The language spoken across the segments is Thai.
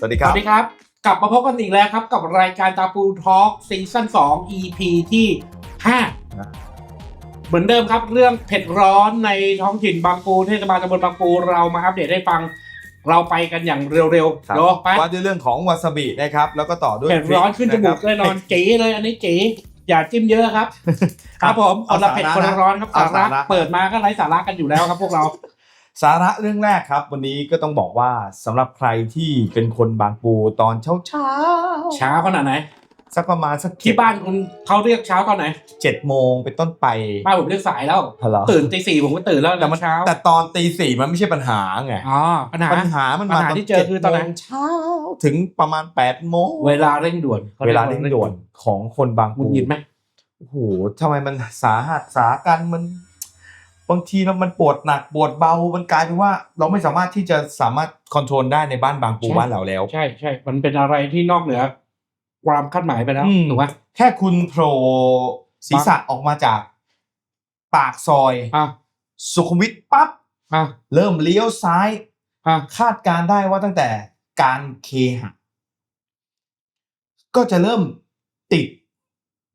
สวัสดีคสรับวัสดีครับ กลับมาพบกันอีกแล้วครับ กับรายการตาปูทอล์กซีซั่น2 EP ที่ 5 เหมือนเดิมครับ เรื่องเผ็ดร้อนในท้องถิ่นบางปูเทศบาลตำบลบางปูเรามาอัปเดตให้ฟังเราไปกันอย่างเร็วครับๆโยไปว่าด้วยเรื่องของวาซาบินะครับ แล้วก็ต่อด้วยเผ็ดร้อนขึ้นจมูกพริแน่นอนะครับจีเลยอันนี้จีอย่าจิ้มเยอะครับ ครับผมเอาคนละเผ็ดสาระคนละร้อนครับเอาสาระสาระเปิดมาก็ไร้สาระกันอยู่แล้วครับพวกเรา สาระเรื่องแรกครับ วันนี้ก็ต้องบอกว่าสำหรับใครที่เป็นคนบางปูตอนเช้าเช้าๆเช้าขนาดไหน สักประมาณสักที่บ้านคุณเขาเรียกเช้าตอนไหนเจ็ดโมงเป็นต้นไปบ้านผมเรียกสายแล้วเหรอตื่นตีสี่ผมก็ตื่นแล้วแต่มันเช้า แต่ตอนตีสี่มันไม่ใช่ปัญหาไงอ๋อปัญหาปัญหามันปัมาญหาตอนที่เจอคือตอนไหน7โมงเช้าถึงประมาณแปดโมงเวลาเร่งด่วน เวลาเร่งด่วนของคนบางหงุปูดหงิดไหมโอ้โหทำไมมันสาหัสสากันมัน บางทีแล้วมันปวดหนักปวดเบา มันกลายเป็นว่าเราไม่สามารถที่จะสามารถคอนโทรลได้ในบ้านบางปูบ้านเราแล้ว ใช่ใช่มันเป็นอะไรที่นอกเหนือ ความคาดหมายไปแล้วอืมถูกไหมแค่คุณโผล่ศีรษะออกมาจาก ปากซอยอะสุขุมวิทปั๊บอะเริ่มเลี้ยวซ้ายอะคาดการณ์ได้ว่าตั้งแต่การเคหะก็จะเริ่มติด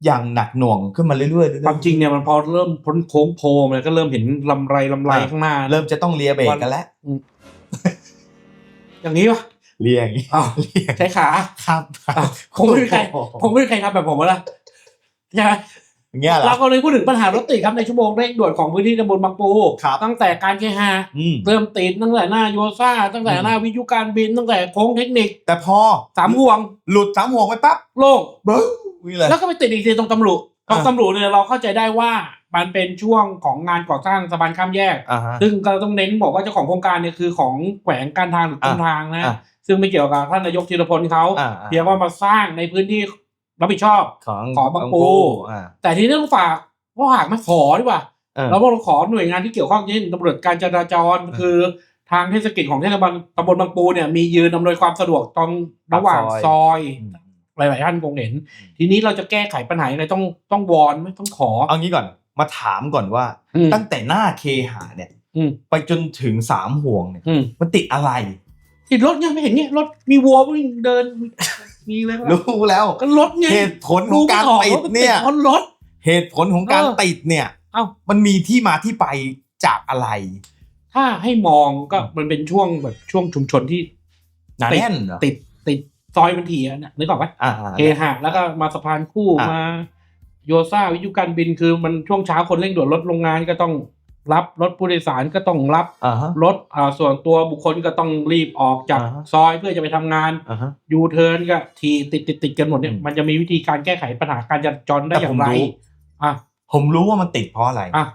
อย่างหนักหน่วงขึ้นมาเรื่อยๆเรื่อยๆความจริงเนี่ยมันพอเริ่มพ้นโค้งโพมเลยก็เริ่มเห็นลำไรลำไรอะข้างหน้า เริ่มจะต้องเลียเบรกกันแล้วอย่างนี้ปะเลียอย่างนี้อ้าวเลียใช้ขาครับอ้าวคงไม่มีใครคงไม่มีใครทำแบบผมแล้วล่ะใช่ไหมอย่างเงี้ยเหรอเราก็เลยพูดถึงปัญหารถติดครับในชั่วโมงเร่งด่วนของพื้นที่ตำบลบางปูครับตั้งแต่การเคหะอืมเริ่มติดตั้งแต่หน้าโยซ่า ตั้งแต่หน้าวิทยุการบินตั้งแต่โค้งเทคนิค แต่พอสามห่วง หลุดสามห่วงไปปั๊บโล่งเบิ้ง นี่เลยแล้วก็ไปติดอีกทีตรงตำรวจตรงอ่าตำรวจเนี่ยเราเข้าใจได้ว่ามันเป็นช่วงของงานก่อสร้างสะพานข้ามแยก อ่าฮะ ซึ่งก็ต้องเน้นบอกว่าเจ้าของโครงการเนี่ยคือของแขวงการทางหรือต้นทางนะ อ่าซึ่งไม่เกี่ยวกับท่านนายกธีรพลเขาอ่าเพียงว่ามาสร้างในพื้นที่รับผิดชอบ ของของบางปู อ่าแต่ทีนี้ต้องฝากว่าฝากมาขอดีกว่าเออ เราก็ขอหน่วยงานที่เกี่ยวข้องเช่นตำรวจการจราจรคือทางเทศกิจของเทศบาลตำบลบางปูเนี่ยมียืนอำนวยความสะดวกตรงระหว่างซอยอืม หลายๆท่านคงเห็น ทีนี้เราจะแก้ไขปัญหายังไงต้องต้องวอนไหมต้องขอ เอางี้ก่อนมาถามก่อนว่า อืม ตั้งแต่หน้าเคหะเนี่ย อืมไปจนถึงสามห่วงเนี่ย อืมมันติดอะไร ติดรถเนี่ยไม่เห็นเนี่ยรถมีวัววิ่งเดิน มีอะไรบ้างรู้แล้วก็รถไงเหตุผลของการไม่ออติดว่ามัเนี่ยเพราะรถ เหตุผลของการเออติดเนี่ยเอ้า มันมีที่มาที่ไปจากอะไรถ้าให้มองก็มันเป็นช่วงแบบช่วงชุมชนที่หนาติดแน่นเหรอติดติด ซอยมันถี่อะนะนึกออกปะอ่าเคหะแล้วก็มาสะพานคู่อะ มาโยซ่าวิทยุการบินคือมันช่วงเช้าคนเร่งด่วนรถโรงงานก็ต้องรับรถผู้โดยสารก็ต้องรับอ่าฮะ รถอ่าส่วนตัวบุคคลก็ต้องรีบออกจากอ่าฮะ ซอยเพื่อจะไปทำงานอ่าฮะ ยูเทิร์นก็ทีติดติดติดกันหมดเนี่ยอืม มันจะมีวิธีการแก้ไขปัญหาการจราจรได้แต่อย่างไรผมรู้อะผมรู้ว่ามันติดเพราะอะไร อะ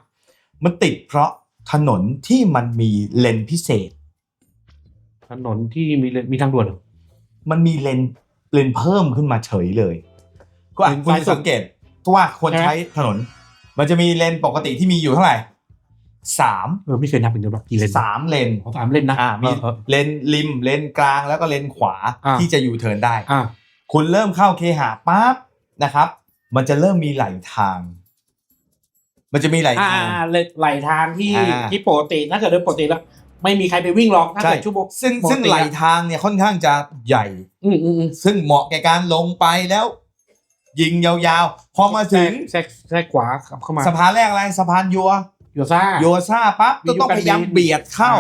มันติดเพราะถนนที่มันมีเลนพิเศษ ถนนที่มีเลนมีทางด่วนเหรอ มันมีเลนเลนเพิ่มขึ้นมาเฉยเลย ก็อะเลนคุณซ้ายสุดสังเกตว่าคนใช่ไหมใช้ถนน มันจะมีเลนปกติที่มีอยู่เท่าไหร่สามเออไม่เคยนับเป็นเดียวหรอกกี่เลนสามเลนของสามเลนนะอ่ามีเออเลนริมเลนกลางแล้วก็เลนขวาอ่าที่จะอยู่เทิร์นได้อะคุณเริ่มเข้าเคหะปั๊บนะครับ มันจะเริ่มมีไหลทาง มันจะมีไหลอ่าทางอ่าเลนไหลทางที่อ่าที่ปกติถ้าเกิดโดยปกติแล้ว ไม่มีใครไปวิ่งหรอกถ้าใช่เกิดชั่วโมงซึ่งปกติซึ่งไหลอะทางเนี่ยค่อนข้างจะใหญ่ อืมอืมอืมซึ่งเหมาะแก่การลงไปแล้ว ยิงยาวๆ พอมาถึงแทรกแทรกขวาขับเข้ามาสะพานแรกอะไรสะพานยัวโยซ่าโยซ่าปั๊บวิก็ทยุต้องการพยายามบินเบียดเข้า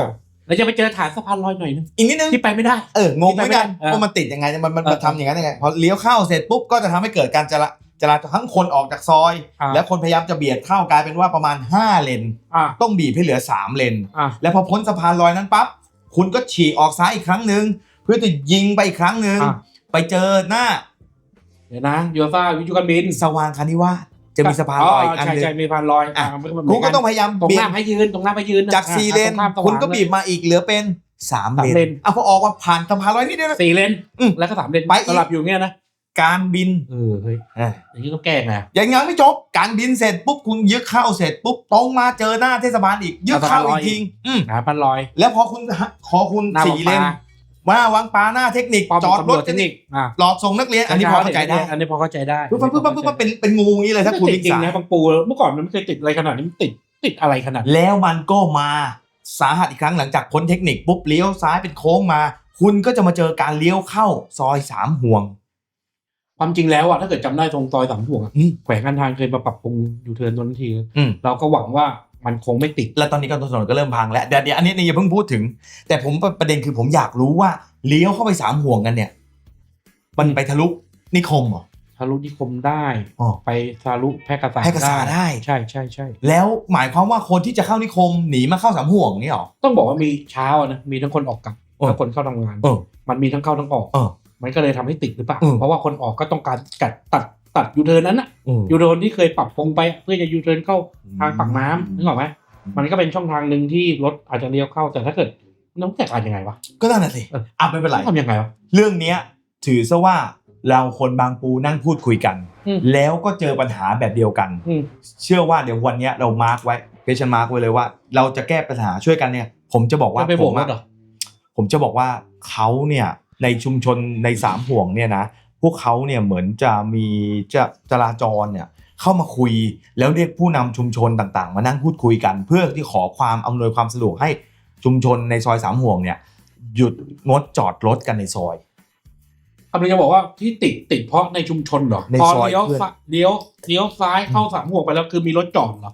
แล้วจะไปเจอฐานสะพานลอยหน่อยนึงอีกนิดนึงที่ไปไม่ได้เออ งงเหมือนกันเออว่ามันติดยังไงมันมันเออมันทำอย่างนั้นยังไงพอเลี้ยวเข้าเสร็จปุ๊บก็จะทำให้เกิดการจรา จราจรทั้งคนออกจากซอย อ่า แล้วคนพยายามจะเบียดเข้ากลายเป็นว่าประมาณ 5 เลน อะต้องบีบให้เหลือ 3 เลน อะแล้วพอพ้นสะพานลอยนั้นปั๊บคุณก็ฉีกออกซ้ายอีกครั้งหนึ่งเพื่อจะยิงไปอีกครั้งหนึ่งอะไปเจอหน้าเดี๋ยวนะโยซ่าวิทยุการบินสว่างคานิวาสจะมีสะพานลอยอีกอันใช่หนึงใช่มีสะพานลอยอะามันเหมืนคุณก็ต้องพยายามตรงเบีหยน้าดให้ยืนตรงหน้าให้ยืนจากอะสี่เลนตรงข้ามสว่างคุณก็บีบมาอีกเหลือเป็นสามสามเลเลนน อะพอออกมาผ่านสะพานลอยนี่เดียวนะ สี่เลนอืมแล้วก็สามเลนไปอีก สลับอยู่เงี้ยนะ การบินเออเฮ้ยอะอย่างนี้ต้องแก้ไงยังยังไม่จบ การบินเสร็จปุ๊บคุณยึดเข้าเสร็จปุ๊บตรงมาเจอหน้าเทศบาลอีกยึดเข้าอีกทีอืมหาพันลอย แล้วพอคุณขอคุณหน้าสี่เลนวังปลามาวังปลาหน้าเทคนิคป้อมจอดรถตำวจเทคนิคอะหลอกส่งนักเรียนอันนี้พอเข้าใจได้ อันนี้พอเข้าใจได้ปุ๊บปุ๊บปุ๊บปุ๊บปุ๊บเป็นเป็นงูอย่างนี้เลยถ้าคุณติวิดจริงสานะบางปูเมื่อก่อนมันไม่เคยติดอะไรขนาดนี้มันติดติดอะไรขนาดนี้แล้วมันก็มาสาหัสอีกครั้งหลังจากพ้นเทคนิคปุ๊บเลี้ยวซ้ายเป็นโค้งมา คุณก็จะมาเจอการเลี้ยวเข้าซอยสามห่วง ความจริงแล้วอะถ้าเกิดจำได้ตรงซอยสามห่วงอะอืม แขวงการทางเคยมาปรับปรุงยูเทิร์นตรงนั้นทีอืม เราก็หวังว่ามันคงไม่ติด แล้วตอนนี้ก็ถนนก็เริ่มพังแล้วเดี๋ยวเดี๋ยวอันนี้นี่อย่าเพิ่งพูดถึง แต่ผมประเด็นคือผมอยากรู้ว่าเลี้ยวเข้าไปสามห่วงกันเนี่ย มันไปทะลุนิคมเหรอ ทะลุนิคมได้อ๋อไปทะลุแพร่กษาแพร่กษาได้ ใช่ใช่ใช่แล้วหมายความว่าคนที่จะเข้านิคมหนีมาเข้าสามห่วงนี่หรอ ต้องบอกว่ามีเช้าอะนะมีทั้งคนออกกลับเออทั้งคนเข้าทำงาน เออ มันมีทั้งเข้าทั้งออก เออ มันก็เลยทำให้ติดหรือเปล่าอืมเพราะว่าคนออกก็ต้องการกัดตัดตัดยูเทิร์นนั้นนะอืมยูเทิร์นที่เคยปรับปรุงไปเพื่อจะยูเทิร์นเข้าทางปากน้ำนึกออกไหมมันก็เป็นช่องทางหนึ่งที่รถอาจจะเลี้ยวเข้าแต่ถ้าเกิดน้องจัดการยังไงวะก็นั่นน่ะสิเอออะไม่เป็นไรทำยังไงวะเรื่องเนี้ย ถือซะว่าเราคนบางปูนั่งพูดคุยกันอืมแล้วก็เจอปัญหาแบบเดียวกันอืมเชื่อว่าเดี๋ยววันเนี้ยเรามาร์กไว้เพชมาร์กไว้เลยว่า เราจะแก้ปัญหาช่วยกันเนี่ย ผมจะบอกว่าจะไปผโบกมรอะถเหรอผมจะบอกว่าเขาเนี่ย ในชุมชนในสามห่วงเนี่ยนะพวกเขาเนี่ยเหมือนจะมีจะจราจรเนี่ยเข้ามาคุยแล้วเรียกผู้นำชุมชนต่างๆ มานั่งพูดคุยกัน เพื่อที่ขอความอำนวยความสะดวกให้ชุมชนในซอยสามห่วงเนี่ยหยุดงดจอดรถกันในซอยกำลังจะบอกว่าที่ติดติดเพราะในชุมชนเหรอในพอซอยเลี้ยวเพื่อนซ้ายเลี้ยวเลี้ยวซ้ายเข้าสามห่วงไปแล้วคือมีรถจอดเหรอ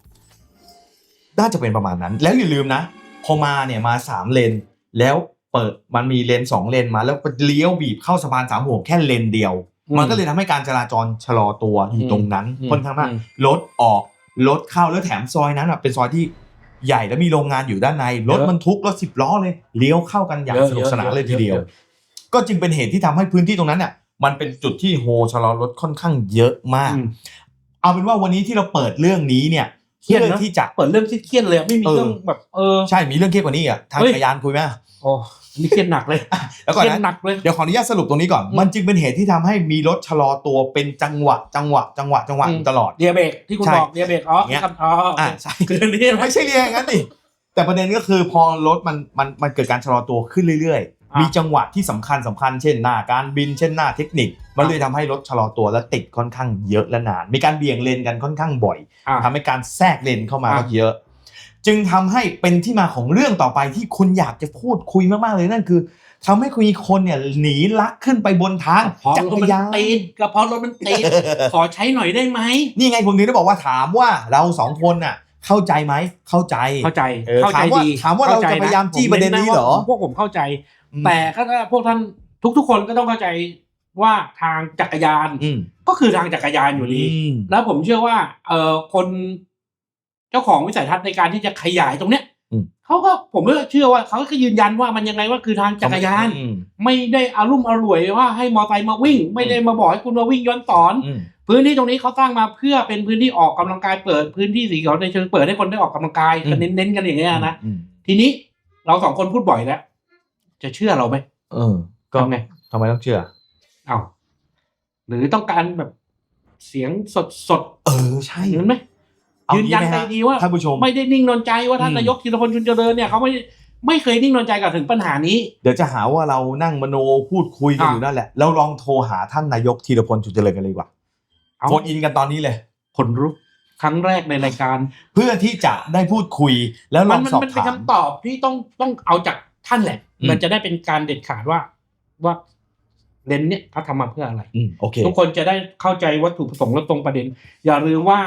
น่าจะเป็นประมาณนั้น แล้วอย่าลืมนะ พอมาเนี่ยมาสามเลนแล้ว เปิดมันมีเลนสองเลนมา แล้วก็เลี้ยวบีบเข้าสะพานสามห่วงแค่เลนเดียวอืมมันก็เลยทำให้การจราจรชะลอตัวอยู่ตรงนั้นอืมค่อนข้างมากอืมรถออกรถเข้าแล้วแถมซอยนั้นอะเป็นซอยที่ใหญ่แล้วมีโรงงานอยู่ด้านในรถเยอะบรรทุกรถสิบล้อเลยเลี้ยวเข้ากันอย่างเยอะสนุกสนานเยอะเลยทีเดียวเยอะก็จึงเป็นเหตุที่ทำให้พื้นที่ตรงนั้นเนี่ยมันเป็นจุดที่โฮชะลอรถค่อนข้างเยอะมากอืมเอาเป็นว่าวันนี้ที่เราเปิดเรื่องนี้เนี่ย เครียดเพื่อนะที่จะเปิดเรื่องที่เครียดเลยอะไม่มีเออเรื่องแบบเออใช่มีเรื่องเครียดกว่านี้อะทางเฮ้ยจักรยานคุยไหมโอ้นี่เครียดหนักเลยแล้วเคก่อนรียดนะหนักเลยเดี๋ยวขออนุญาตสรุปตรงนี้ก่อนอืมมันจึงเป็นเหตุที่ทำให้มีรถชะลอตัวเป็นจังหวะ จังหวะ จังหวะ จังหวะอืมอยู่ตลอดเดียเบรกที่คุณใช่บอกเดียเบรกอ๋ออย่างเงี้ยครับอ๋อโอเคอ่าใช่คืออันนี้ไม่ใช่เรียกอย่างนั้นดิแต่ประเด็นก็คือพอรถมันมันมันเกิดการชะลอตัวขึ้นเรื่อยอะๆ มีจังหวะที่สำคัญสำคัญเช่นหน้าการบินเช่นหน้าเทคนิค มันเลยทำให้รถชะลอตัวและติดค่อนข้างเยอะและนาน มีการเบี่ยงเลนกันค่อนข้างบ่อยอะทำให้การแทรกเลนเข้ามาอะก็เยอะ จึงทำให้เป็นที่มาของเรื่องต่อไปที่คุณอยากจะพูดคุยมากๆเลยนั่นคือทำให้คุณมีคนเนี่ยหนีลักขึ้นไปบนทางเพราะจัรกถรมันยานติดกระเพาะรถมันติดขอใช้หน่อยได้ไหมนี่ไงผมถึงได้บอกว่าถามว่าเราสองคนน่ะเข้าใจไหม เข้าใจ เข้าใจเออเข้าใจถามว่าดีถามว่าเราข้ใจจะพยายามจี้ผประเด็นนี้เหรอว่าพวกผมเข้าใจอืม แต่ก็ถ้าพวกท่านทุกๆคนก็ต้องเข้าใจว่าทางจักรยานอืมก็คือทางจักรยานอยู่ดีมแล้วผมเชื่อว่า เอ่อคนเจ้าของวิสัยทัศน์ในการที่จะขยายตรงเนี้ยอืมเขาก็ผมก็เชื่อว่าเขาก็ยืนยันว่ามันยังไงว่าคือทางจักรยานอืมไม่ได้อารุ่มอร่วยว่าให้มอเตอร์ไซค์มาวิ่ง ไม่ได้มาบอกให้คุณมาวิ่งย้อนสอนอืมพื้นที่ตรงนี้เขาสร้างมาเพื่อเป็นพื้นที่ออกกำลังกายเปิดพื้นที่สีเขียวในเชิงเปิดให้คนได้ออกกำลังกายกันเน้นๆกันอย่างเงี้ยนะอืมทีนี้เราสองคนพูดบ่อยแล้ว จะเชื่อเราไหมเออ ก็ทำไงทำไมต้องเชื่ออ้าวหรือต้องการแบบเสียงสดสดเออใช่ๆอย่างนั้นไหมเอายืนยันงี้ไหมใจฮะดีว่าท่านผู้ชมไม่ได้นิ่งนอนใจว่าท่านอืมนายกธีรพลชุนเจริญเนี่ยเขาไม่ไม่เคยนิ่งนอนใจกับถึงปัญหานี้ เดี๋ยวจะหาว่าเรานั่งมโนพูดคุยกันอะอยู่นั่นแหละแล้วลองโทรหาท่านนายกธีรพลจุดเจริญกันเลยดีกว่าเอาโฟนอินกันตอนนี้เลยขนลุกครั้งแรกในรายการ เพื่อที่จะได้พูดคุยแล้วลมัอนงมันสอบมันเป็นถามคำตอบที่ต้องต้องเอาจาก ท่านแหละอืมมันจะได้เป็นการเด็ดขาดว่าว่าเลนส์เนี่ยเขาทำมาเพื่ออะไรอืมโอเคทุกคนจะได้เข้าใจวัตถุประสงค์และตรงประเด็น อย่าลืมว่า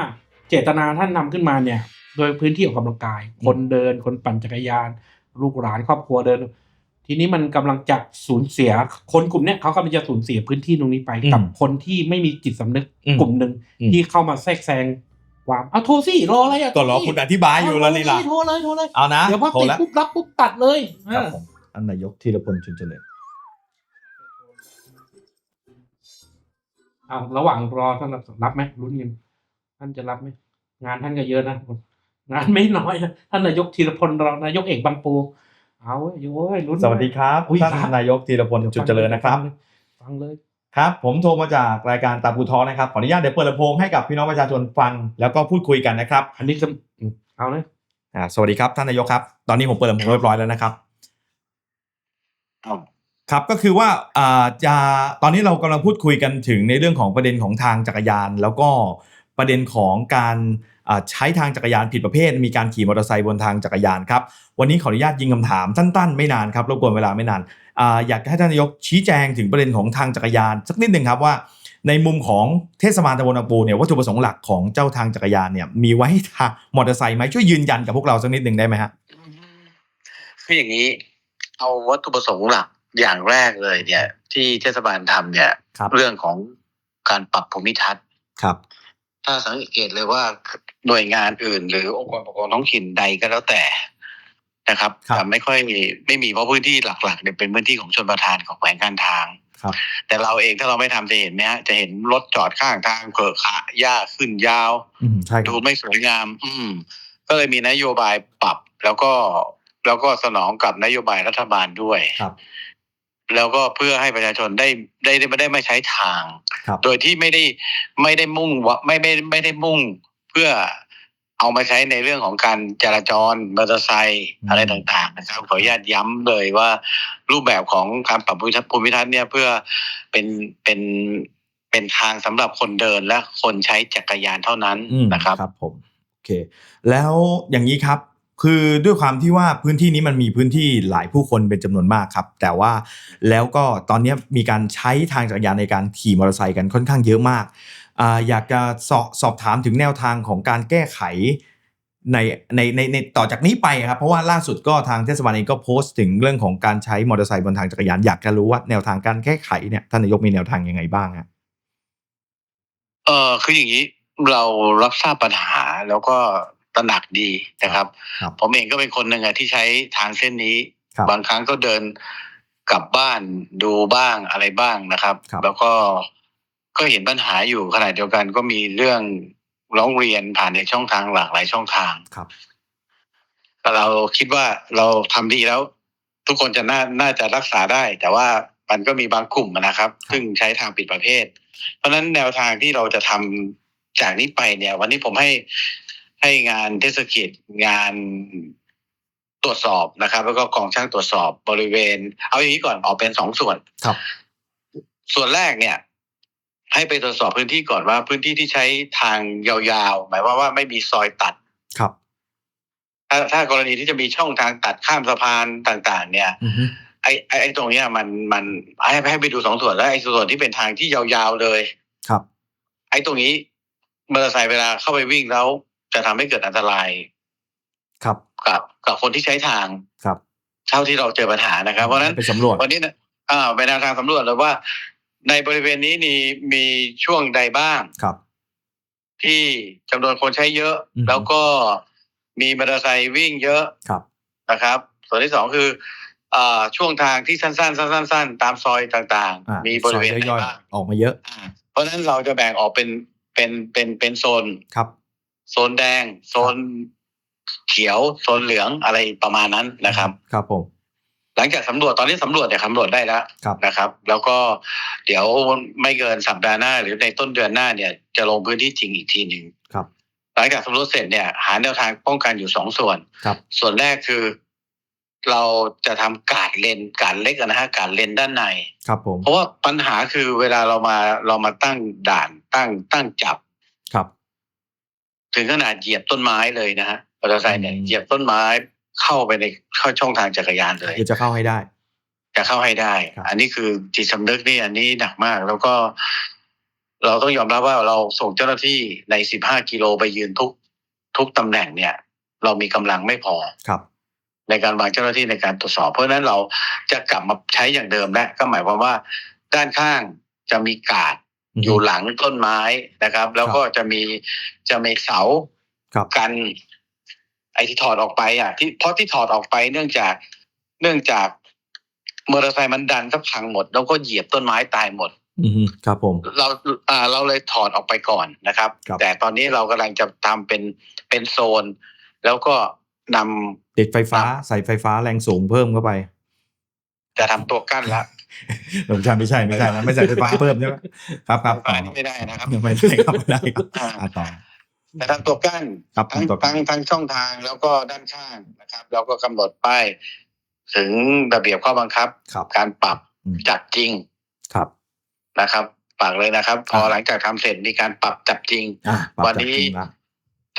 เจตนาท่านนำขึ้นมาเนี่ย โดยพื้นที่ออกกำลังกาย คนเดินคนปั่นจักรยาน ลูกหลานครอบครัวเดิน ทีนี้มันกำลังจะสูญเสียคนกลุ่มเนี้ยเขากำลังจะสูญเสียพื้นที่ตรงนี้ไปอืมกับคนที่ไม่มีจิตสำนึกอืมกลุ่มหนึ่งอืมที่เข้ามาแทรกแซงค วามเอาโทรสิรออะไรอะก็รอโทสิคุณอธิบายอยู่แล้วนี่ล่ะโทรเลยโทรเลยเอานะเดี๋ยวพอโทรติดแล้วปุ๊บรับปุ๊บตัดเลยครับเออผมท่านนายกธีรพลจุนเจริญเอาระหว่างรอท่านรับไหมรุ้นกันท่านจะรับไหมงานท่านก็เยอะนะงานไม่น้อยนะท่านนายกธีรพลเรานายกเอกบางปูเอาเว้ยโอ้ยรุ้นสวัสดีครับอุ๊ยท่านครับนายกธีรพลจุนเจริญนะครับ ฟังเลย ครับผมโทรมาจากรายการตาปูทอนะครับขออนุญาตเดี๋ยวเปิดลำโพงให้กับพี่น้องประชาชนฟังแล้วก็พูดคุยกันนะครับอันนี้ก็อืมเอาเลยอ่าสวัสดีครับท่านนายกครับ ตอนนี้ผมเปิดลำโพงเรียบร้อยแล้วนะครับครับก็คือว่าอ่าจะตอนนี้เรากำลังพูดคุยกันถึงในเรื่องของประเด็นของทางจักรยาน แล้วก็ประเด็นของการอ่า ใช้ทางจักรยานผิดประเภท มีการขี่มอเตอร์ไซค์บนทางจักรยานครับ วันนี้ขออนุญาตยิงคำถามสั้นๆ ไม่นานครับรบกวนเวลาไม่นานอ่าอยากให้ท่านนายกชี้แจงถึงประเด็นของทางจักรยานสักนิดหนึ่งครับว่า ในมุมของเทศบาลตำบลนาปูเนี่ยวัตถุประสงค์หลักของเจ้าทางจักรยานเนี่ยมีไว้ให้ทางมอเตอร์ไซค์ไหมช่วยยืนยันกับพวกเราสักนิดหนึ่งได้ไหมฮะคืออย่างนี้ เอาวัตถุประสงค์หลักอย่างแรกเลยเนี่ย ที่เทศบาลทำเนี่ยครับเรื่องของการปรับภูมิทัศน์ครับ ถ้าสังเกตเลยว่า หน่วยงานอื่น หรือองค์กรปกครองท้องถิ่นใดก็แล้วแต่นะครับครับแต่ไม่ค่อยมีไม่มีเพราะพื้นที่หลักๆเนี่ยเป็นพื้นที่ของชนประทานของแขวงการทางครับ แต่เราเองถ้าเราไม่ทำจะเห็นไหมฮะจะเห็นรถจอดข้างทางเกลอะขะหญ้าขึ้นยาวอืมใช่คดูรับไม่สวยงาม อืม ก็เลยมีนโยบายปรับ แล้วก็แล้วก็สนองกับนโยบายรัฐบาลด้วยครับ แล้วก็เพื่อให้ประชาชนได้ได้ได้ไม่ได้ไม่ใช้ทางครับโดยที่ไม่ได้ไม่ได้มุ่งว่าไม่ไม่ไม่ได้มุ่ง เพื่อเอามาใช้ในเรื่องของการจราจรมอเตอร์ไซค์อืมอะไรต่างๆนะครับขออนุญาตย้ำเลยว่ารูปแบบของการปรับภูมิทัศน์ภูมิทัศน์เนี่ยเพื่อเป็นเป็นเป็นทางสำหรับคนเดินและคนใช้จักรยานเท่านั้นอืมนะครับครับผมโอเค แล้วอย่างนี้ครับคือด้วยความที่ว่าพื้นที่นี้มันมีพื้นที่หลายผู้คนเป็นจำนวนมากครับ แต่ว่าแล้วก็ตอนนี้มีการใช้ทางจักรยานในการขี่มอเตอร์ไซค์กันค่อนข้างเยอะมาก อ่าอยากจะสอบสอบถามถึงแนวทางของการแก้ไขในในในในต่อจากนี้ไปครับ เพราะว่าล่าสุดก็ทางเทศบาลเองก็โพสต์ถึงเรื่องของการใช้มอเตอร์ไซค์บนทางจักรยานอยากจะรู้ว่าแนวทางการแก้ไขเนี่ยท่านนายกมีแนวทางยังไงบ้างฮะเออคืออย่างนี้เรารับทราบปัญหาแล้วก็ตระหนักดีนะครับครับผมเองก็เป็นคนหนึ่งอะที่ใช้ทางเส้นนี้ครับบางครั้งก็เดินกลับบ้านดูบ้างอะไรบ้างนะครับครับแล้วก็ ก็เห็นปัญหาอยู่ขณะเดียวกันก็มีเรื่องร้องเรียนผ่านในช่องทางหลากหลายช่องทางครับแต่เราคิดว่าเราทำดีแล้ว ทุกคนจะน่าน่าจะรักษาได้ แต่ว่ามันก็มีบางกลุ่มนะครับ ซึ่งใช้ทางผิดประเภท เพราะฉะนั้นแนวทางที่เราจะทำจากนี้ไปเนี่ย วันนี้ผมให้ให้งานเทศกิจงานตรวจสอบนะครับ แล้วก็กองช่างตรวจสอบบริเวณ เอาอย่างนี้ก่อนออกเป็นสองส่วนครับ ส่วนแรกเนี่ย ให้ไปตรวจสอบพื้นที่ก่อนว่าพื้นที่ที่ใช้ทางยาวๆ หมายความว่าไม่มีซอยตัด ครับ ถ้าถ้ากรณีที่จะมีช่องทางตัดข้ามสะพานต่าง ๆ เนี่ยอือฮึไอ้ไอ้ไอ้ตรงเนี้ยมันมันให้ให้ไปดูสองส่วนแล้วไอ้ส่วนที่เป็นทางที่ยาวๆเลยครับ ไอ้ตรงนี้มอเตอร์ไซค์เวลาเข้าไปวิ่งแล้ว จะทำให้เกิดอันตราย ครับกับกับคนที่ใช้ทางครับ เท่าที่เราเจอปัญหานะครับเพราะฉะนั้นไปสำรวจวันนี้นะอ่าเป็นแนวทางสำรวจเลยว่า ในบริเวณนี้มีมีช่วงใดบ้าง ครับ ที่จำนวนคนใช้เยอะ อือฮึ แล้วก็มีมอเตอร์ไซค์วิ่งเยอะครับนะครับ ส่วนที่สองคืออ่าช่วงทางที่สั้นๆสั้นๆๆตามซอยต่างอ่าๆ มีบริเวณซอยไหนย่อยบ้างๆออกมาเยอะอ่าเพราะฉะนั้นเราจะแบ่งออกเป็นเป็นเป็นเป็นโซน ครับ โซนแดง โซนเขียว โซนเหลืองอะไรประมาณนั้นนะครับ ครับผม หลังจากสำรวจตอนนี้สำรวจเนี่ยสำรวจได้แล้วครับนะครับ แล้วก็เดี๋ยวไม่เกินสัปดาห์หน้า หรือในต้นเดือนหน้าเนี่ยจะลงพื้นที่จริงอีกทีหนึ่งครับหลังจากสำรวจเสร็จเนี่ย หาแนวทางป้องกันอยู่สองส่วนครับส่วนแรกคือเราจะทำการเลนการเล็กอะนะฮะการเลนด้านในครับผมเพราะว่าปัญหาคือเวลาเรามาเรามาตั้งด่านตั้งตั้งจับครับ ถึงขนาดเหยียบต้นไม้เลยนะฮะมอเตอร์ไซค์เนี่ยอืมเหยียบต้นไม้ เข้าไปในเข้าช่องทางจักรยานเลยคือจะเข้าให้ได้ จะเข้าให้ได้ครับอันนี้คือจิตสำนึกนี่อันนี้หนักมาก แล้วก็ เราต้องยอมรับว่าเราส่งเจ้าหน้าที่ใน15กิโลไปยืนทุกทุกตำแหน่งเนี่ย เรามีกำลังไม่พอครับในการวางเจ้าหน้าที่ในการตรวจสอบ เพราะฉะนั้นเราจะกลับมาใช้อย่างเดิมและก็หมายความว่า ด้านข้างจะมีกาดอยู่หลังต้นไม้นะครับ แล้วก็จะมีจะมีเสาครับกัน ไอ้ที่ถอดออกไปอะที่เพราะที่ถอดออกไปเนื่องจากเนื่องจากมอเตอร์ไซค์มันดันก็พังหมด แล้วก็เหยียบต้นไม้ตายหมด อือฮึครับผม เราอ่าเราเลยถอดออกไปก่อนนะครับ ครับ แต่ตอนนี้เรากำลังจะทำเป็นเป็นโซน แล้วก็นำ ติดไฟฟ้าใส่ไฟฟ้าแรงสูงเพิ่มเข้าไป จะทำตัวกั้นละ ไม่ใช่ไม่ใช่ไม่ใช่นะไม่ใส่ไฟฟ้าเพิ่มใช่ไหมครับครับต่ออันนี้ไม่ได้นะครับไม่ได้ครับไม่ได้ครับอ่าอะต่อ จะทำตัวกั้นครับทั้งตัวกั้ทั้นงทั้งช่องทางแล้วก็ด้านข้างนะครับแล้วก็กำหนดป้ายถึงระเบียบข้อบังคับครับการปรับอืมจับจริงครับนะครับฝากเลยนะครับ พอครับหลังจากทำเสร็จมีการปรับจับจริงอะปรับวันนี้จากจริงละ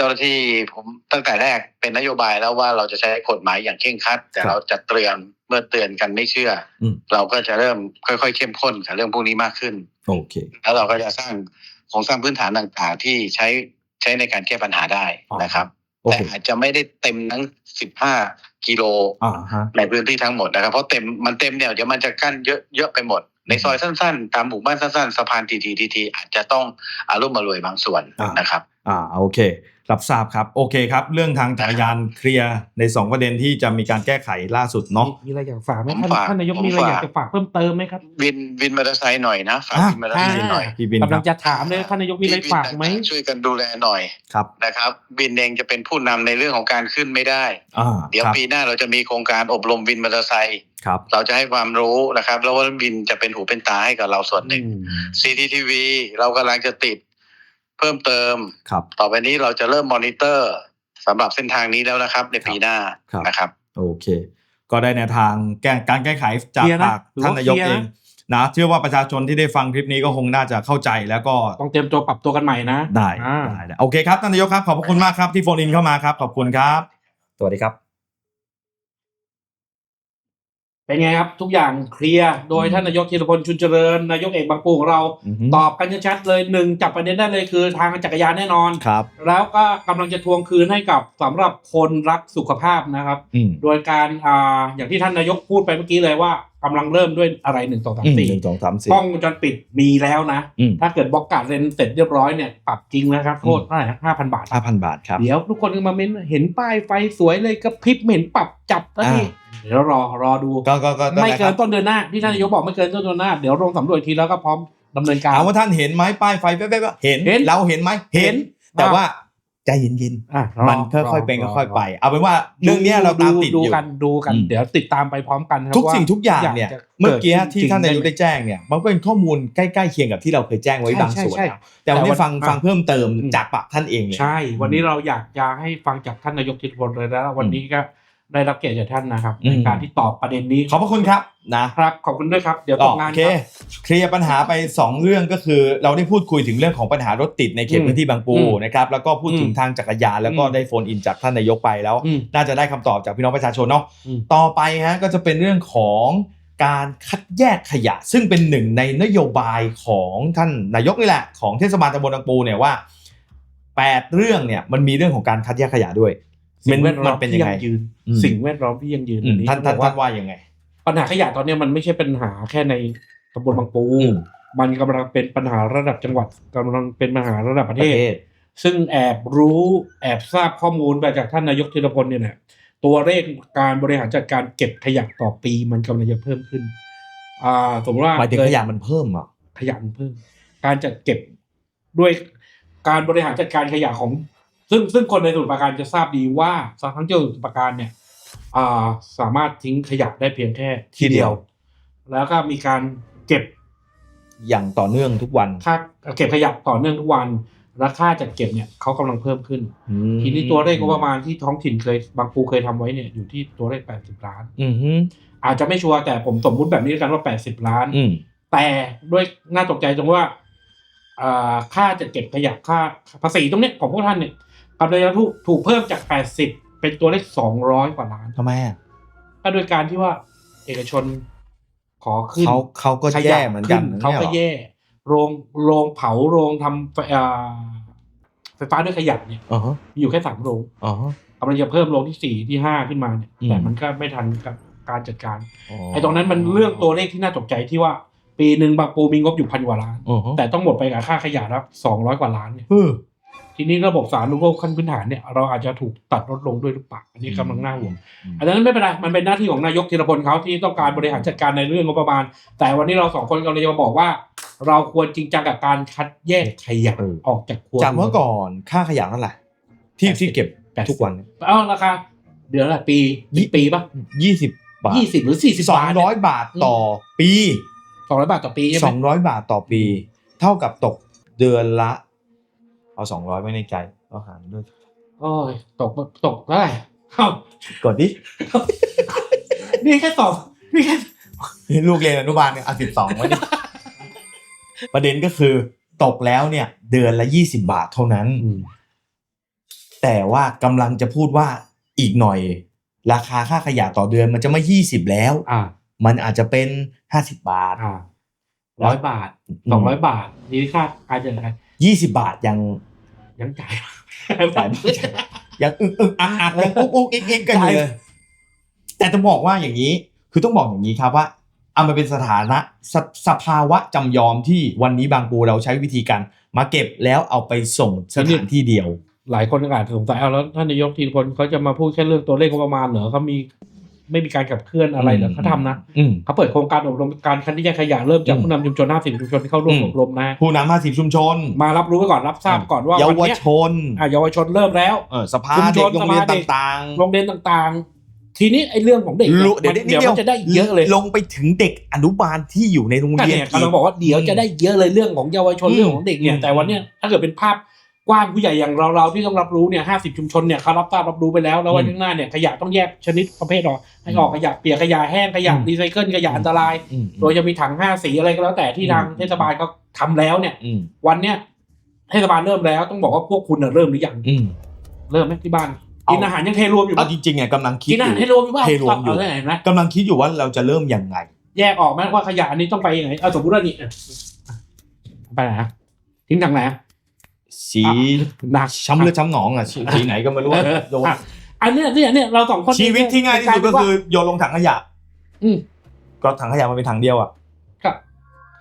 จ้าหน้าที่ผมตั้งแต่แรกเป็นนโยบายแล้วว่าเราจะใช้กฎหมายอย่างเคร่งครัด แต่ครับเราจะเตือนเมื่อเตือนกันไม่เชื่ออมเราก็จะเริ่มค่อย ๆ เข้มข้นกับเรื่องพวกนี้มากขึ้น โอเค แล้วเราก็จะสร้างโครงสร้างพื้นฐานต่างๆที่ใช้ ใช้ในการแก้ปัญหาได้นะครับโอแต่เคอาจจะไม่ได้เต็มทั้ง 15 กิโลอ่าฮะในพื้นที่ทั้งหมดนะครับ เพราะเต็มมันเต็มเนี่ยเดี๋ยวมันจะกั้นเยอะเยอะไปหมด ในซอยสั้นๆ ตามหมู่บ้านสั้นๆสะพานทีทีทีทีอาจจะต้องอารุ่มมารวยบางส่วนอ่านนะครับ อ่าโอเค รับทราบครับ โอเคครับ เรื่องทางจักรยานเคลียร์ใน 2 ประเด็นที่จะมีการแก้ไขล่าสุดเนาะมีมีอะไรอยากฝากไหมผมท่านฝากท่านนายกผมมีอะไรฝากอยากจะฝากเพิ่มเติมไหมครับวินวินมอเตอร์ไซค์หน่อยนะฝากอะวินมอเตอร์ไซค์หน่อยพี่บินคกำลัรับงจะถามเลยท่านนายกมีอะไรฝากไหมวินต่งๆช่วยกันดูแลหน่อยครับนะครับวินเองจะเป็นผู้นำในเรื่องของการขึ้นไม่ได้อ่าเดี๋ยวครับปีหน้าเราจะมีโครงการอบรมวินมอเตอร์ไซค์ครับเราจะให้ความรู้นะครับ แล้วว่าวินจะเป็นหูเป็นตาให้กับเราส่วนหนึ่ง CCTV เรากำลังจะติด เพิ่มเติม ครับ ต่อไปนี้เราจะเริ่มมอนิเตอร์สำหรับเส้นทางนี้แล้วนะครับ ในปีหน้าครับ นะครับ โอเค ก็ได้แนวทางแก้การแก้ไขจากเคลียร์นะปากหรือว่าท่านนายกเคลียร์เอนะ งนะเชื่อว่าประชาชนที่ได้ฟังคลิปนี้ก็คงน่าจะเข้าใจแล้วก็ต้องเตรียมตัวปรับตัวกันใหม่นะได้อ่า ได้ได้โอเคครับท่านนายกครับขอบพระคุณมากครับที่โฟนอินเข้ามาครับขอบคุณครับ สวัสดีครับ เป็นไงครับ ทุกอย่างเคลียร์โดยท่านนายกธีรพลชุนเจริญนายกเอกบางปูของเราอือฮึตอบกันชัดๆเลยหนึ่งจับประเด็นได้เลยคือทางจักรยานแน่นอน ครับ แล้วก็กำลังจะทวงคืนให้กับสำหรับคนรักสุขภาพนะครับ อืมโดยการอ่าอย่างที่ท่านนายกพูดไปเมื่อกี้เลยว่ากำลังเริ่มด้วยอะไรหนึ่งสองสามอืมสี่หนึ่งสองสามสี่กล้องวงจรปิดมีแล้วนะ อืมถ้าเกิดบล็อกการเรนเสร็จเรียบร้อยเนี่ยปรับจริงนะครับโทษอืมเท่าไหร่ห้าพันบาท ห้าพันบาทครับ เดี๋ยวทุกคนมาเม้นเห็นป้ายไฟสวยเลยกระพริบไม่เห็นปรับจับแล้วนี่อ่า เดี๋ยวรอรอดูก็ก็ก็ไม่ะเกิคนรับต้นเดือนหน้าที่ท่านนายกบอกไม่เกินต้นเดือนหน้าเดี๋ยวลงสำรวจอีกทีแล้วก็พร้อมดำเนินการถามว่าท่านเห็นไหมป้ายไฟแป๊บๆเห็นเห็นเราเห็นไหมเห็น แต่ว่าใจเย็นอะๆมันค่อยๆเป็นค่อยๆไป เอาเป็นว่าเรื่องเนี้ยเราตามติดดูอยู่กันดูกันอืมเดี๋ยวติดตามไปพร้อมกันครับทุกว่าสิ่งทุกอย่างเนี่ยจะเมื่อกี้ดขึ้ที่ท่านนายกได้แจ้งเนี่ย มันก็เป็นข้อมูลใกล้ๆเคียงกับที่เราเคยแจ้งไว้ใช่บางส่วนใช่แล้วแต่วันนี้แต่วันฟังอะฟังเพิ่มเติมอืมจากปากท่านเองเลยใช่ วันนี้เราอยากจะให้ฟังจากท่านนายกธีรพลเลยแล้ววันนี้ก็ ได้รับเกียรติจากท่านนะครับอืม ในการที่ตอบประเด็นนี้ขอบพระคุณครับนะครับขอบคุณด้วยครับ เดี๋ยวตกงานโอเค ครับ เคลียร์ปัญหาไป 2 เรื่องก็คือ เราได้พูดคุยถึงเรื่องของปัญหารถติดในเขตอืมพื้นที่บางปูอืมนะครับแล้วก็พูดถึงอืมทางจักรยานแล้วก็อืม ได้โฟนอินจากท่านนายกไปแล้ว อืม น่าจะได้คำตอบจากพี่น้องประชาชนเนาะอืม ต่อไปฮะก็จะเป็นเรื่องของการคัดแยกขยะ ซึ่งเป็นหนึ่งในนโยบายของท่านนายกนี่แหละ ของเทศบาลตำบลบางปูเนี่ยว่าแปดเรื่องเนี่ยมันมีเรื่องของการคัดแยกขยะด้วย สิ่งแวดล้อมมันเป็นที่ยังยัไงงยืนอืมสิ่งแวดล้อมที่ยังยืนอืมอัท่านท่านบอกท่านว่ายังไง ปัญหาขยะตอนเนี้ยมันไม่ใช่ปัญหาแค่ในตำบลบางปูอืมมันกำลังเป็นปัญหาระดับจังหวัดกำลังเป็นปัญหาระดับประปเทระศเทศ ซึ่งแอบรู้แอบทราบข้อมูลมาจากท่านนายกธีรพลเนี่ยนะตัวเลขการบริหารจัดการเก็บขยะต่อปีมันกำลังจะเพิ่มขึ้น อ่า สมมติว่าหมายถึงขยะมันเพิ่มอะขยะมันเพิ่ม การจัดเก็บด้วยการบริหารจัดการขยะของ ซึ่งซึ่งคนในสมุทรปราการจะทราบดีว่าทั้งจังหวัดสมุทรปราการเนี่ยอ่าสามารถทิ้งขยะได้เพียงแค่ทีเดียว แล้วก็มีการเก็บอย่างต่อเนื่องทุกวันค่าเก็บขยะต่อเนื่องทุกวันและค่าจัดเก็บเนี่ยเขากำลังเพิ่มขึ้นอืมทีนี้ตัวเลขงบประมาณที่ท้องถิ่นเคยบางปูเคยทำไว้เนี่ยอยู่ที่ตัวเลข80ล้าน อืมฮึอาจจะไม่ชัวร์แต่ผมสมมุติแบบนี้แล้วกันว่า80ล้านอืมแต่ด้วยน่าตกใจตรงว่าอ่าค่าจัดเก็บขยะค่าภาษีตรงเนี้ยของพวกท่านเนี่ย กำลังจะถูกถูกเพิ่มจาก 80 เป็นตัวเลข 200 กว่าล้านทำไมอะก็โดยการที่ว่าเอกชนขอขึ้นเขาเขาก็ขยะแย่เหมือนกันขึ้เขาก็นี่ยหรอแย่ โรงโรงเผาโรงทำไฟอ่าไฟฟ้าด้วยขยะเนี่ยอ๋อฮะมีอยู่แค่สามโรงอ๋อฮะกำลังจะเพิ่มโรงที่สี่ที่ห้าขึ้นมาเนี่ยอืมแต่มันก็ไม่ทันกับการจัดการไอ้ตรงนั้นมันเรื่องตัวเลขที่น่าตกใจที่ว่า ปีหนึ่งบางปูมีงบอยู่พันกว่าล้านอ๋อฮะแต่ต้องหมดไปกับค่าขยะแล้วสองร้อยกว่าล้านเนี่ยเออ ทีนี้ระบบสาธารณูปโภคขั้นพื้นฐานเนี่ยเราอาจจะถูกตัดลดลงด้วยหรือเปล่าอันนี้กำลังน่าห่วงอันนั้นไม่เป็นไรมันเป็นหน้าที่ของนายกธีรพลเขาที่ต้องการบริหารจัดการในเรื่องงบประมาณ แต่วันนี้เราสองคนกำลังจะมาบอกว่า เราควรจริงจังกับการคัดแยกขยะเออออกจากครัวจากเมื่อก่อนค่าขยะเท่าไหร่ที่ที่เก็บทุกวันเอ้าราคาเดือนละปียี่ปีป่ะยี่สิบบาทยี่สิบหรือสี่สิบสองบาทร้อยบาทต่อปีสองร้อยบาทต่อปีใช่ไหสมองร้อยบาทต่อปี เท่ากับตกเดือนละ เอาสองร้อยไม่ในใจก็หารด้วยโอ้ยตกตกเท่าไหร่เอ้ากดดินี่แค่สองนี่แค่ลูกเรียนอนุบาลเนี่ยเอาสิบสองไว้ดิประเด็นก็คือตกแล้วเนี่ย เดือนละยี่สิบาทเท่านั้น แต่ว่ากำลังจะพูดว่าอีกหน่อย ราคาค่าขยะต่อเดือนมันจะไม่ยี่สิบแล้วอ่ามันอาจจะเป็นห้าสิบบาทอ่าร้อยบาทสองร้อยบาทนี่ค่าการจะอะไรยี่สิบาทยัง ยังจ่ายจ่ายไม่จ่ายยังอึกอึกอักอักยังอุ๊กอุ๊กอิ๊กอิ๊กกันอยู่เลยแต่ต้องบอกว่าอย่างนี้ คือต้องบอกอย่างนี้ครับว่าเอามาเป็นสถานะสสภาวะจำยอมที่วันนี้บางปูเราใช้วิธีการมาเก็บแล้วเอาไปส่งสถานที่เดียว หลายคนก็อาจจะสงสัยเอาแล้วท่านนายกทีละคนเขาจะมาพูดแค่เรื่องตัวเลขงบประมาณเหรอเขามี ไม่มีการขับเคลื่อนอะไรเหรออืมเขาทำนะอืมเขาเปิดโครงการอบรมการคัดแยกขยะเริ่มจากอืมผู้นำชุมชนห้าสิบชุมชนที่เข้าร่วมอืมอบรมนะผู้นำห้าสิบชุมชน มารับรู้ไว้ก่อนรับทราบก่อนว่าเยาวันวเนี้ยชนอะเยาวชนเริ่มแล้วเออสภาชุมชเด็กนโรงเรียนสภาเด็กต่างโรงเรียนต่างๆ ทีนี้ไอ้เรื่องของเด็กๆนี่รู้มันเดี๋ยวนิดเดี๋ยวเดียวมันจะได้เยอะเลยลงไปถึงเด็กอนุบาลที่อยู่ในโรงก็เรียนเนี่ยกำลังบอกว่าเดี๋ยวจะได้เยอะเลยเรื่องของเยาวชนอืมเรื่องของเด็กเนี่ยอืมแต่วันเนี้ยถ้าเกิดเป็นภาพ กว้างผู้ใหญ่อย่างเราเราๆที่ต้องรับรู้เนี่ยห้าสิบชุมชนเนี่ยเขารับทราบรับรู้ไปแล้วแล้ววันข้างหน้าเนี่ยขยะต้องแยกชนิดประเภทออกให้ออกขยะเปียกขยะแห้งขยะอืมรีไซเคิลขยะอันตรายอืมโดยจะมีถังห้าสีอะไรก็แล้วแต่ที่ทางอืมเทศบาลเขาทำแล้วเนี่ยอืมวันเนี้ยเทศบาลเริ่มแล้วต้องบอกว่าพวกคุณน่ะเริ่มหรือยังอืมเริ่มไหมที่บ้านเอากินอาหารยังเทรวมอยู่เอาปะจริงๆอะกำลังคิดกินอาอหารยู่เทรวมอยู่ป่ะเทรวมอยู่เอาเห็นไหมกำลังคิดอยู่ว่าเราจะเริ่มยังไง แยกออกไหมว่าขยะอันนี้ต้องไปยังไงเอาสมมติว่านี่อะไปไหนอะทิ้งทางไหนอะ สีหนักช้ำเลือดช้ำหนองอะสีไหนก็ไม่รู้อะโยนอะอันเนี้ยเนี่ยเนี่ยเราสองคนชีวิตที่ง่ายที่สุดก็คือโยนลงถังขยะ อืมก็ถังขยะมันเป็นถังเดียวอะครับ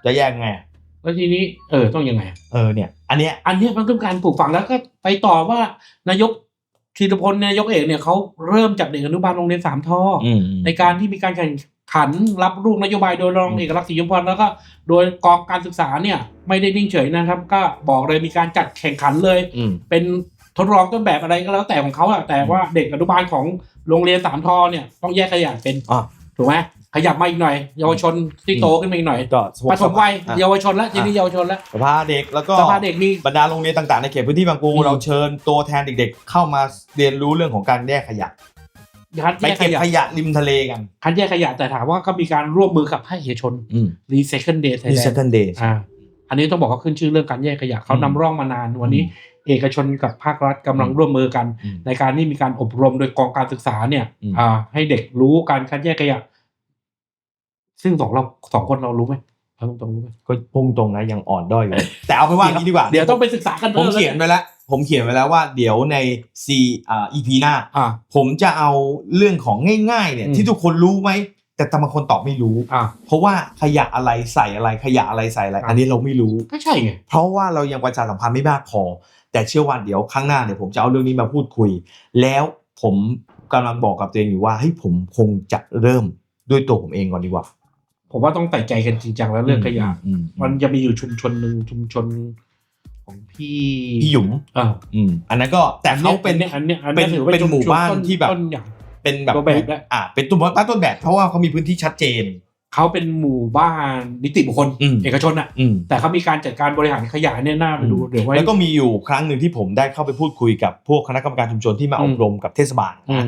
จะแยกไงอะแล้วทีนี้เออต้องยังไง เออเนี่ย อันเนี้ยอันเนี้ยมันต้องการปลูกฝังแล้วก็ไปต่อว่านายกธีรพลนายกเอกเนี่ยเขาเริ่มจากเด็กอนุบาลโรงเรียนสามท่อออืมในการที่มีการแข่ง ขันรับลูกนโยบายโดยรองเอกลักษณ์ศรียมพรแล้วก็โดยกองการศึกษาเนี่ย ไม่ได้นิ่งเฉยนะครับ ก็บอกเลยมีการจัดแข่งขันเลยอืมเป็นทดลองต้นแบบอะไรก็แล้วแต่ของเขาอะแต่ว่าเด็กอนุบาลของโรงเรียนสามทอเนี่ยต้องแยกขยะเป็นอะถูกไหมขยับมาอีกหน่อย เยาวชนที่โตขึ้นมาอีกหน่อยก็ปฐมวัยอะเยาวชนแล้วทีนี้เยาวชนแล้วสภาเด็กแล้วก็สภาเด็กมีบรรดาโรงเรียนต่างๆในเขตพื้นที่บางปูอืมเราเชิญตัวแทนเด็กๆ เข้ามาเรียนรู้เรื่องของการแยกขยะ คัดไปแยกขเก็บยะขยะริมทะเลกันคัดแยกขยะแต่ถามว่าก็มีการร่วมมือกับภาคเอกชนอืม Recycle Day นี่ Thailand second day อ่าอันนี้ต้องบอกเขาขึ้นชื่อเรื่องการแยกขยะเขาอืมนำร่องมานานวันนี้ เอกชนกับภาครัฐกำลังร่วมมือกัน อืม ในการที่มีการอบรมโดยกองการศึกษาเนี่ยอืม อ่า ให้เด็กรู้การคัดแยกขยะ ซึ่งสองเราสองคนเรารู้ไหมเราตรงๆรู้ไหมก็พุ่งตรงนะยังอ่อนด้อยอยู่แต่เอาไปนว่าอย่างนี้ดีกว่าเดี๋ยวต้องไปศึกษากันผมพิ่เขียนไว้แล้ว ผมเขียนไว้แล้วว่าเดี๋ยวใน C อ่า EP หน้า อ่าผมจะเอาเรื่องของง่ายๆเนี่ยอืม ที่ทุกคนรู้ไหม แต่บางคนตอบไม่รู้ อ่าเพราะว่าขยะอะไรใส่อะไรขยะอะไรใส่อะไร อะ อันนี้เราไม่รู้ ก็ใช่ไง เพราะว่าเรายังประชาสัมพันธ์ไม่มากพอ แต่เชื่อว่าเดี๋ยวครั้งหน้าเนี่ยผมจะเอาเรื่องนี้มาพูดคุย แล้วผมกำลังบอกกับตัวเองอยู่ว่าเฮ้ยผมคงจะเริ่มด้วยตัวผมเองก่อนดีกว่าผมว่าต้องใส่ใจกันจริงจังแล้วเรื่องขยะ อืมมันจะมีอยู่ชุมชนหนึ่งชุมชน ของพี่พี่หยุมอ่าอืมอันนั้นก็แต่เขาเป็นอันเนี้ยอันเป็เนี้ยนถือว่าเป็นหมู่บ้านชุมชที่แบบต้นอย่างเป็นแบบตัวแบบได้อ่าเป็นตัวบ้านต้นแบบเพราะว่าเขามีพื้นที่ชัดเจนเขาเป็นหมู่บ้านนิติบุคคลอืมเอกชนอะอืมแต่เขามีการจัดการบริหารขยะเนี่ยน่าไปดูอืมเดี๋ยวไว้แล้วก็มีอยู่ครั้งหนึ่งที่ผมได้เข้าไปพูดคุยกับพวกคณะกรรมการชุมชนที่มาอือมบรมกับเทศบาลอืมนะ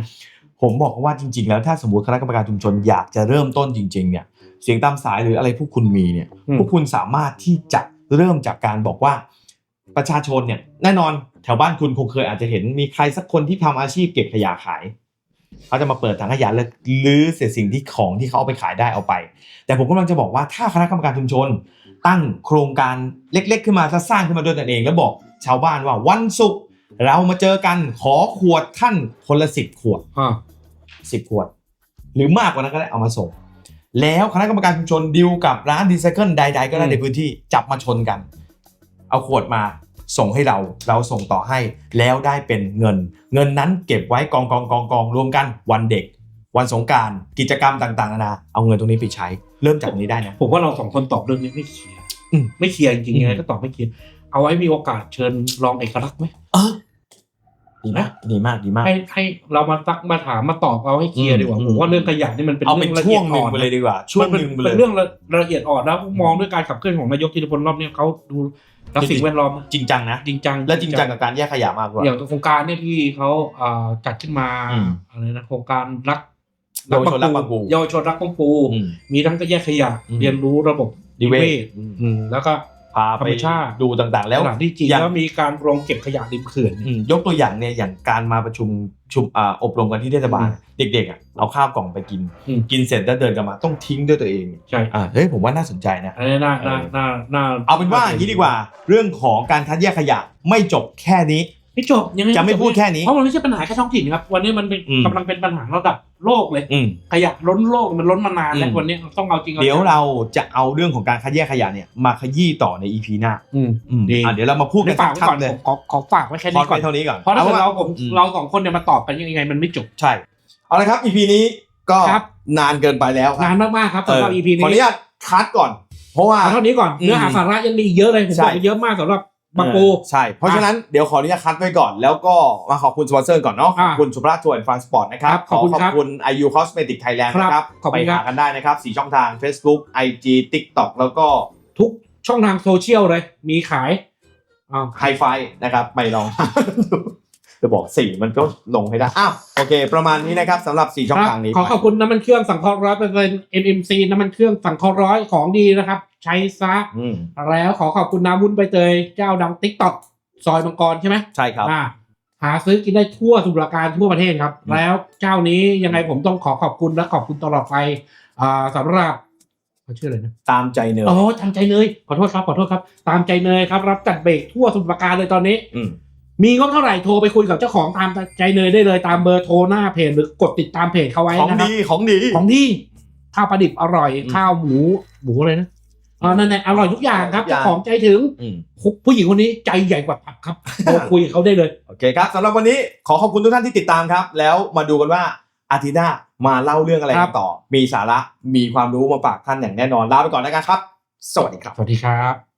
ผมบอกว่าจริง ๆ แล้วถ้าสมมติคณะกรรมการชุมชนอยากจะเริ่มต้นจริง ๆ เนี่ย เสียงตามสายหรืออะไรพวกคุณมีเนี่ยอืมพวกคุณสามารถที่จะเริ่มจากการบอกว่า ประชาชนเนี่ยแน่นอนแถวบ้านคุณคงเคยอาจจะเห็นมีใครสักคนที่ทำอาชีพเก็บขยะขายเขาจะมาเปิดถังขยะแล้วลื้อเศษสิ่งที่ของที่เขาเอาไปขายได้เอาไป แต่ผมกำลังจะบอกว่าถ้าคณะกรรมการชุมชน ตั้งโครงการเล็ก ๆ ขึ้นมาสร้างขึ้นมาด้วยตนเอง แล้วบอกชาวบ้านว่าวันศุกร์เรามาเจอกันขอขวดท่านคนละสิบขวดอ่าสิบขวด หรือมากกว่านั้นก็ได้เอามาส่ง แล้วคณะกรรมการชุมชนดิวกับร้านดีไซเคิลใด ๆ ก็ได้อืมในพื้นที่จับมาชนกัน เอาขวดมาส่งให้เราเราส่งต่อให้แล้วได้เป็นเงิน เงินนั้นเก็บไว้กองกองกองกองรวมกันวันเด็ก วันสงกรารกิจกรรมต่างๆนานาเอาเงินตรงนี้ไปใช้ เริ่มจากนี้ได้นะผมว่าเราสองคนตอบเรื่องนี้ไม่เคลียร์อืมไม่เคลียร์จริงๆอืมยังไงก็ตอบไม่เคลียร์เอาไว้มีโอกาสเชิญรองเอกลักษณ์ไหมเออดีมากดีมากดีมากให้ให้เรามาซักมาถามมาตอบเอาให้เคลียร์อืมดีกว่าอืมผมว่าเรื่องขยะนี่มันเป็นเอาเป็นเรื่องละช่เอีวยงดหนึ่อ่งอนไปเลยดีกว่าช่วงมันหเป็นนึ่งไปเลเป็นยเรื่องละละเอียดอ่อนนะมองด้วยการขับเคลื่อนของนายกธีรพลรอบเนี้ยเขาดู รักสิ่งแวดล้อมนะจริงจังนะจริงจังและจริงจังกับการแยกขยะมากกว่าอย่างโครงการเนี่ยที่เขาอ่าจัดขึ้นมาอืมอะไรนะโครงการรักเยาวชนรักบางปูเยาวชนรักบางปูอืมมีทั้งก็แยกขยะอืมเรียนรู้ระบบดีเวทอืมแล้วก็ พาธรไปรมชาติดูต่างๆ แล้แล้ววหลังที่จริงอย่างแล้วมีการโรงเก็บขยะริมเขื่อนอืมยกตัวอย่างเนี่ยอย่างการมาประชุมชุมอ่าอบรมกันที่เทศบาลเด็กๆอะเอาข้าวกล่องไปกินอืมกินเสร็จแล้วเดินกลับมาต้องทิ้งด้วยตัวเองใช่อ่าเฮ้ยผมว่าน่าสนใจนะอันนี้น่าน่าน่าน่าเอาเป็นว่าอย่างนี้ดีกว่า เรื่องของการคัดแยกขยะไม่จบแค่นี้ ไม่จบยังไงจะไม่พูดแค่นี้เพราะมันไม่ใช่ปัญหาแค่ท้องถิ่นครับ วันนี้มันเป็นอืมกำลังเป็นปัญหาระดับโลกเลยอืมขยะล้นโลกมันล้นมานานแล้วอืมวันนี้ต้องเอาจริงอาเดี๋ยวจังเราจะเอาเรื่องของการคัดแยกขยะเนี่ยมาขยี้ต่อใน EP หน้าอืมอืมดีอะเดี๋ยวเรามาพูดกัได้นฝากไว้ชัก่อดนๆเลยผมขอขอฝากไว้แค่พอนี้ก่อนไปเท่านี้ก่อนเพราะถ้าเกิดอว่เราผมอืมเราสองคนเนี่ยมาตอบกันยังไงมันไม่จบใช่เอาละครับ EP นี้ก็ครับนานเกินไปแล้วครับนานมากๆครับสำหรับ EP ขออนุนี้ญาตคัดก่อน เพราะว่าเอาเท่านี้ก่อนอืมเนื้อหาสาระยังมีอีกเยอะเลยผมใช่บอกไปเยอะมากสำหรับ บางปูเออใช่ เพราะฉะนั้นเดี๋ยวขออนุญาตคัดไว้ก่อน แล้วก็มาขอบคุณสปอนเซอร์ก่อนเนาะขอ่าอบคุณสุภาพทัวร์แอนด์ฟรานสปอร์ตนะครับครับขอบคุณขครับคุณ IU Cosmetic Thailand ครับนะครับขอบไปคุณครัหาบกันได้นะครับสี่ช่องทาง Facebook IG TikTok แล้วก็ทุกช่องทางโซเชียลเลย มีขายอ้าวไฮไฟนะครับ ไปลองจะบอกสี่มันก็ลงให้ได้ อ้าว โอเค ประมาณนี้นะครับสำหรับสี่ช่องทางนี้ ขอขอบคุณน้ำมันเครื่องสังเคราะห์ร้อยเปอร์เซ็นต์ NMC น้ำมันเครื่องสังเคราะห์ร้อยของดีนะครับ ใช้ซะ อืมแล้วขอขอบคุณน้ำวุ้นใบเตยเจ้าดังติ๊กต็อกซอยมังกรใช่ไหมใช่ครับ อ่าหาซื้อกินได้ทั่วสมุทรปราการทั่วประเทศครับ อืม แล้วเจ้านี้ยังไงผมต้องขอขอบคุณและขอบคุณตลอดไปอ่าสำหรับเขาชื่ออะไรนะ ตามใจเนยอ๋อตามใจเนยขอโทษครับ ขอโทษครับ ตามใจเนยครับ รับจัดเบรกทั่วสมุทรปราการเลยตอนนี้ อืมมีงบเท่าไหร่โทรไปคุยกับเจ้าของตามใจเนยได้เลยตามเบอร์โทรหน้าเพจหรือกดติดตามเพจเขาไว้ของนะครับ ดีของดี ของที่ข้าวปลาดิบอร่อย อืม ข้าวหมูหมูอะไรนะ อ๋อนั่นแหละอร่อยทุกอย่างครับทุกอย่างเจ้าของใจถึงอืม ผู้หญิงคนนี้ใจใหญ่กว่าผักครับโทรคุยกับเขาได้เลย โอเคครับสำหรับวันนี้ขอขอบคุณทุกท่านที่ติดตามครับ แล้วมาดูกันว่าอาทิตย์หน้ามาเล่าเรื่องอะไรครักับนต่อ มีสาระมีความรู้มาฝากท่านอย่างแน่นอนลาไปก่อนแล้วกันครับ สวัสดีครับ สวัสดีครับ